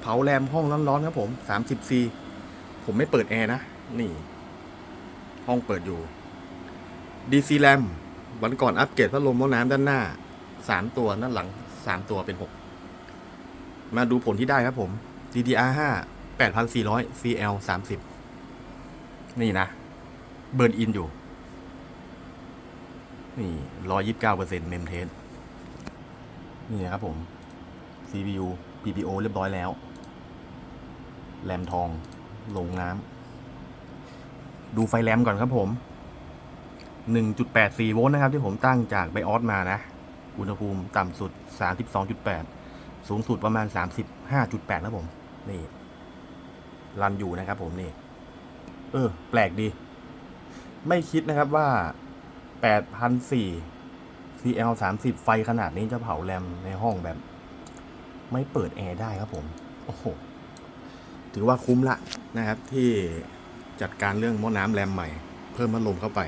เผาแรมห้องร้อนๆครับผม 30C ผมไม่เปิดแอร์นะ นี่ ห้องเปิดอยู่ DC RAM วันก่อนอัปเกรดพัดลมหม้อน้ำด้านหน้า3ตัวด้านหลัง3ตัวเป็น6มาดูผลที่ได้ครับผม DDR5 8400 CL 30 นี่นะ เบิร์นอินอยู่ นี่ร้อยยิบเก้าเปอร์เซ็นต์เมมเทสนี่นะครับผม CPU PPO เรียบร้อยแล้ว แรมทองลงน้ำดูไฟแรมก่อนครับผม 1.84 โวลต์นะครับ ที่ผมตั้งจากไบออสมานะ อุณหภูมิต่ำสุด 32.8 สูงสุดประมาณ 35.8 ครับผม นี่รันอยู่นะครับผมนี่ เออ แปลกดี ไม่คิดนะครับว่า 8,004 CL 30ไฟขนาดนี้จะเผาแรมในห้องแบบ ไม่เปิดแอร์ได้ครับผม โอ้โห ถือว่าคุ้มละนะครับที่จัดการเรื่องหม้อน้ำแรมใหม่ เพิ่มพัดลมเข้าไป